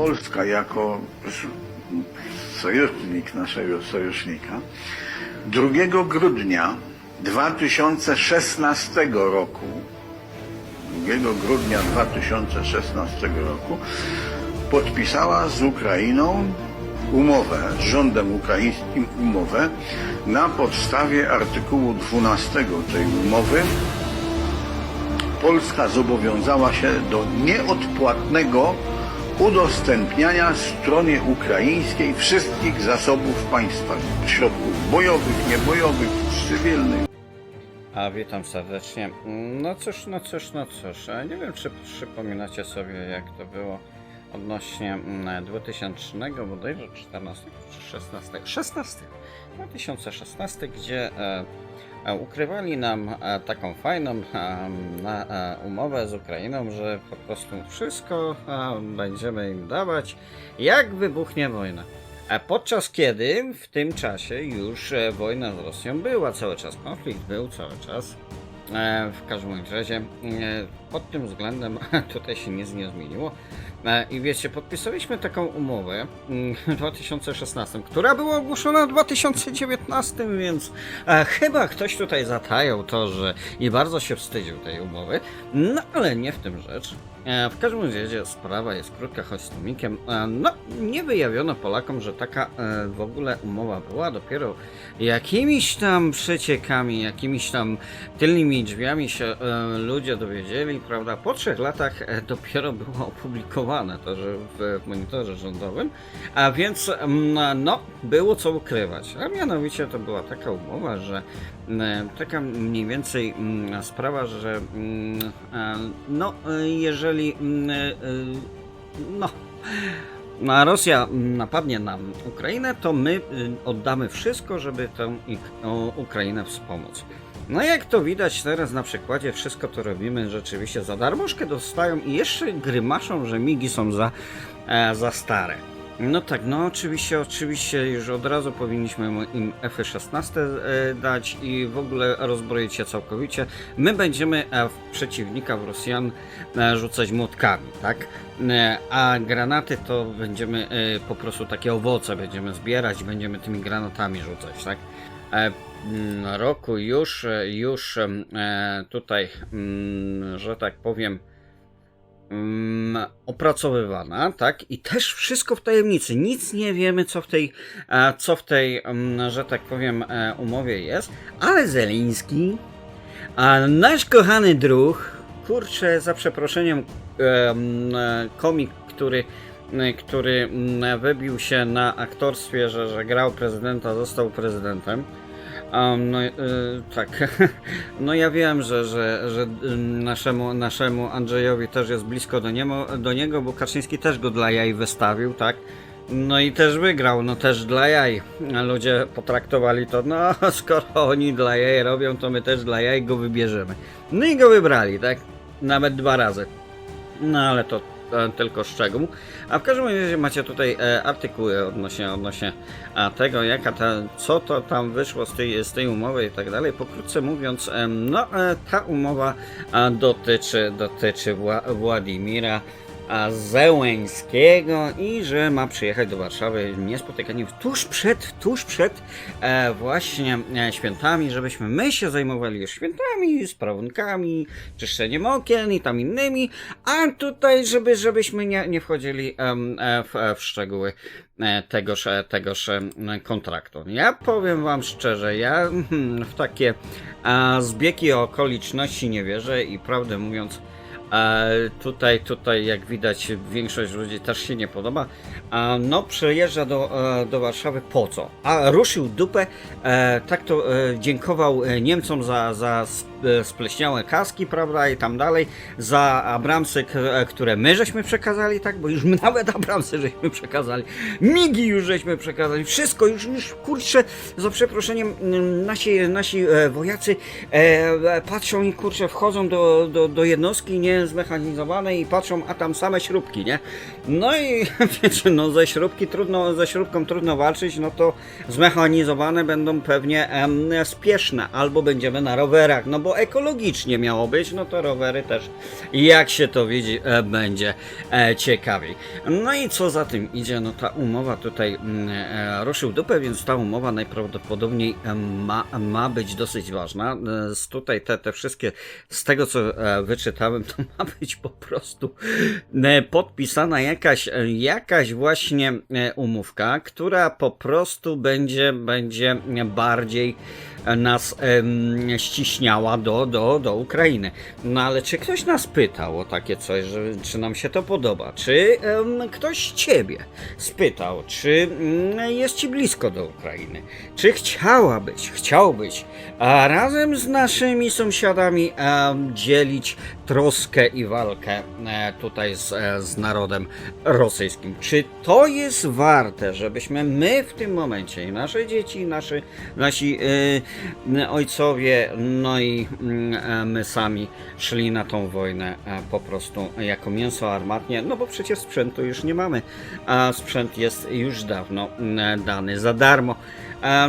Polska jako sojusznik naszego sojusznika 2 grudnia 2016 roku 2 grudnia 2016 roku podpisała z Ukrainą umowę, z rządem ukraińskim umowę na podstawie artykułu 12 tej umowy. Polska zobowiązała się do nieodpłatnego udostępniania stronie ukraińskiej wszystkich zasobów państwa, środków bojowych, niebojowych, cywilnych. A witam serdecznie. No cóż, no cóż, no cóż. Nie wiem, czy przypominacie sobie, jak to było odnośnie mm, 2000 bodajże 14 czy 16? 16. 2016, gdzie e, e, ukrywali nam e, taką fajną e, na, e, umowę z Ukrainą, że po prostu wszystko e, będziemy im dawać, jak wybuchnie wojna. A podczas kiedy w tym czasie już e, wojna z Rosją była, cały czas konflikt był, cały czas. E, w każdym razie e, pod tym względem tutaj się nic nie zmieniło. E, I wiecie, podpisaliśmy taką umowę mm, w 2016, która była ogłoszona w 2019, więc chyba ktoś tutaj zatajał to, że i bardzo się wstydził tej umowy. No ale nie w tym rzecz. E, W każdym razie sprawa jest krótka, choć z tłumikiem. E, No, nie wyjawiono Polakom, że taka e, w ogóle umowa była. Dopiero jakimiś tam przeciekami, jakimiś tam tylnymi drzwiami się ludzie dowiedzieli, prawda? Po trzech latach dopiero było opublikowane to, że w, monitorze rządowym. A więc, mm, no, było co ukrywać. A mianowicie to była taka umowa, że e, taka mniej więcej mm, sprawa, że mm, no, e, jeżeli mm, e, no, a Rosja napadnie na Ukrainę, to my y, oddamy wszystko, żeby tę Ukrainę wspomóc. No jak to widać teraz na przykładzie, wszystko to robimy rzeczywiście za darmożkę dostają i jeszcze grymaszą, że migi są za, e, za stare. No tak, no oczywiście, oczywiście już od razu powinniśmy im F-16 e, dać i w ogóle rozbroić się całkowicie. My będziemy w przeciwnika, w Rosjan e, rzucać młotkami, tak? E, A granaty to będziemy po prostu takie owoce będziemy zbierać będziemy tymi granatami rzucać, tak? Mm, roku już, już tutaj, mm, że tak powiem, opracowywana, tak? I też wszystko w tajemnicy. Nic nie wiemy, co w tej, e, co w tej, mm, że tak powiem, e, umowie jest, ale Zeliński, a nasz kochany druh, kurczę, za przeproszeniem, em, e, komik, który który mm, wybił się na aktorstwie, że, że grał prezydenta, został prezydentem. Um, no, y, tak. No ja wiem, że, że, że naszemu, naszemu Andrzejowi też jest blisko do, niemo, do niego, bo Kaczyński też go dla jaj wystawił, tak? No i też wygrał, no też dla jaj. Ludzie potraktowali to, no skoro oni dla jaj robią, to my też dla jaj go wybierzemy. No i go wybrali, tak? Nawet dwa razy. No ale to e, tylko szczegół. A w każdym razie macie tutaj e, artykuły odnośnie, odnośnie tego, jaka ta, co to tam wyszło z tej, z tej umowy i tak dalej. Pokrótce mówiąc, no e, ta umowa dotyczy, dotyczy Wła, Władimira a, Zełęńskiego i że ma przyjechać do Warszawy niespotykanie tuż przed, tuż przed e, właśnie e, świętami, żebyśmy my się zajmowali już świętami, sprawunkami, czyszczeniem okien i tam innymi, a tutaj, żeby, żebyśmy nie, nie wchodzili e, w, e, w szczegóły e, tegoż, e, tegoż kontraktu. Ja powiem wam szczerze, ja hmm, w takie a, zbiegi okoliczności nie wierzę i prawdę mówiąc, tutaj, tutaj, jak widać, większość ludzi też się nie podoba. No, przyjeżdża do, e, do Warszawy po co? A ruszył dupę, e, tak to e, dziękował Niemcom za, za sp- spleśniałe kaski, prawda, i tam dalej, za Abramsy, które my żeśmy przekazali, tak, bo już nawet Abramsy żeśmy przekazali, migi już żeśmy przekazali, wszystko, już, już kurczę, za przeproszeniem, mm, nasi, nasi wojacy patrzą i kurczę, wchodzą do, do, do jednostki, nie, zmechanizowane i patrzą, a tam same śrubki, nie? No i wiecie, no ze śrubki trudno, ze śrubką trudno walczyć, no to zmechanizowane będą pewnie em, spieszne, albo będziemy na rowerach, no bo ekologicznie miało być, no to rowery też, jak się to widzi, e, będzie e, ciekawiej. No i co za tym idzie, no ta umowa tutaj mm, e, ruszył dupę, więc ta umowa najprawdopodobniej ma, ma być dosyć ważna. E, Z tutaj te, te wszystkie, z tego co e, wyczytałem, to ma być po prostu e, podpisana jakaś, e, jakaś właśnie e, umówka, która po prostu będzie, będzie bardziej nas em, ściśniała do, do, do Ukrainy. No ale czy ktoś nas pytał o takie coś, że, czy nam się to podoba? Czy em, ktoś ciebie spytał, czy mm, jest ci blisko do Ukrainy? Czy chciałabyś, chciałbyś a razem z naszymi sąsiadami em, dzielić troskę i walkę e, tutaj z, e, z narodem rosyjskim? Czy to jest warte, żebyśmy my w tym momencie i nasze dzieci, i nasi, nasi e, ojcowie, no i e, my sami szli na tą wojnę e, po prostu jako mięso armatnie, no bo przecież sprzętu już nie mamy, a sprzęt jest już dawno mm, dany za darmo.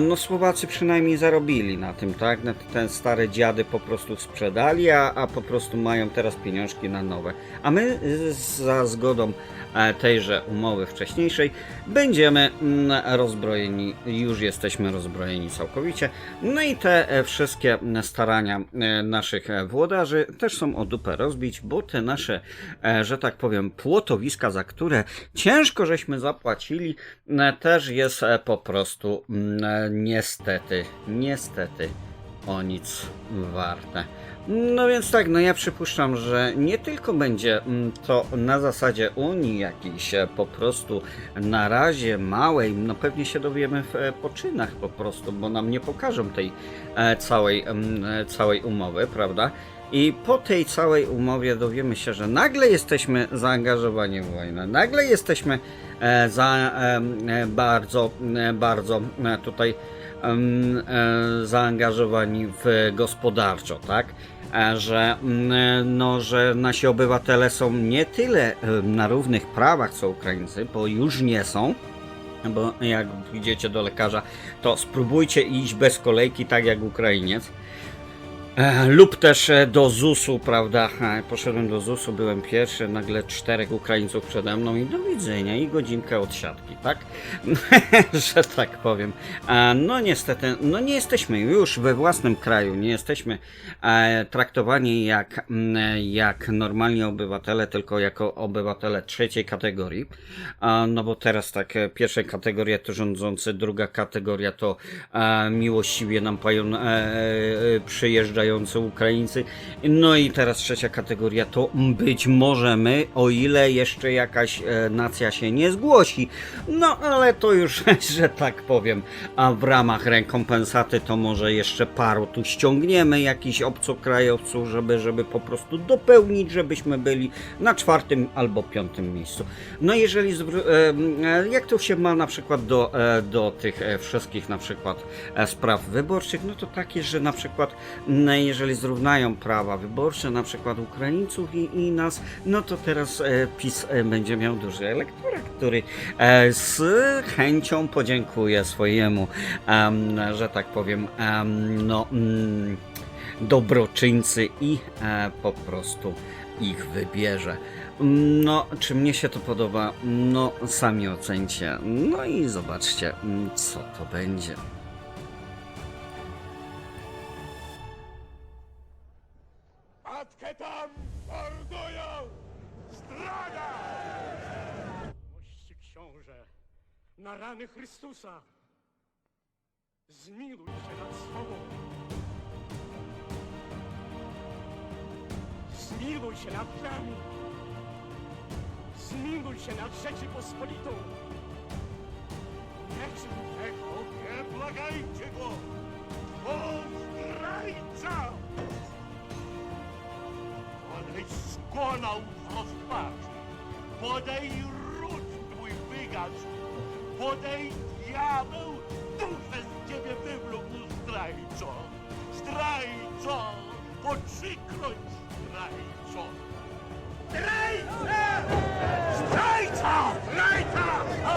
No Słowacy przynajmniej zarobili na tym, tak? Ten stare dziady po prostu sprzedali, a, a po prostu mają teraz pieniążki na nowe. A my za zgodą e, tejże umowy wcześniejszej będziemy mm, rozbrojeni, już jesteśmy rozbrojeni całkowicie. No i te e, wszystkie starania e, naszych włodarzy też są o dupę rozbić, bo te nasze, że tak powiem, płotowiska, za które ciężko żeśmy zapłacili, też jest po prostu mm, niestety, niestety o nic warte. No więc tak, no ja przypuszczam, że nie tylko będzie mm, to na zasadzie Unii jakiejś e, po prostu na razie małej, no pewnie się dowiemy w e, poczynach po prostu, bo nam nie pokażą tej e, całej, e, całej umowy, prawda? I po tej całej umowie dowiemy się, że nagle jesteśmy zaangażowani w wojnę, nagle jesteśmy e, za, e, bardzo, e, bardzo e, tutaj zaangażowani w gospodarczo, tak? Że, no, że nasi obywatele są nie tyle na równych prawach co Ukraińcy, bo już nie są, bo jak idziecie do lekarza, to spróbujcie iść bez kolejki, tak jak Ukrainiec. E, lub też e, do ZUS-u, prawda? E, Poszedłem do ZUS-u, byłem pierwszy, nagle czterech Ukraińców przede mną i do widzenia, i godzinkę od siatki, tak? Że tak powiem. E, No niestety, no nie jesteśmy już we własnym kraju, nie jesteśmy e, traktowani jak, mm, jak normalni obywatele, tylko jako obywatele trzeciej kategorii. E, No bo teraz tak, e, pierwsza kategoria to rządzący, druga kategoria to e, miłościwie nam pają e, przyjeżdżający Ukraińcy. No i teraz trzecia kategoria to być może my, o ile jeszcze jakaś e, nacja się nie zgłosi. No ale to już, że tak powiem, a w ramach rekompensaty to może jeszcze paru tu ściągniemy jakichś obcokrajowców, żeby, żeby po prostu dopełnić, żebyśmy byli na czwartym albo piątym miejscu. No jeżeli, e, e, jak to się ma na przykład do, do tych wszystkich na przykład spraw wyborczych, no to takie, że na przykład jeżeli zrównają prawa wyborcze, na przykład Ukraińców i, i nas, no to teraz e, PiS e, będzie miał duży elektorat, który e, z chęcią podziękuje swojemu, em, że tak powiem, em, no, mm, dobroczyńcy i e, po prostu ich wybierze. No, czy mnie się to podoba? No, sami ocencie. No i zobaczcie, co to będzie. Matkę tam mordują! Zdrada! Mości książę, na rany Chrystusa, zmiluj się nad sobą. Zmiluj się nad nami. Zmiluj się nad Rzeczypospolitą. Nie czyń tego, nie błagajcie go, bo zdrajca! byś skonał w rozpaczy. Podej ród twój wygasł, podej diabeł duszę z ciebie wywlókł zdrajco. Zdrajco, po trzykroć zdrajco. Zdrajca! Zdrajca! Zdrajca!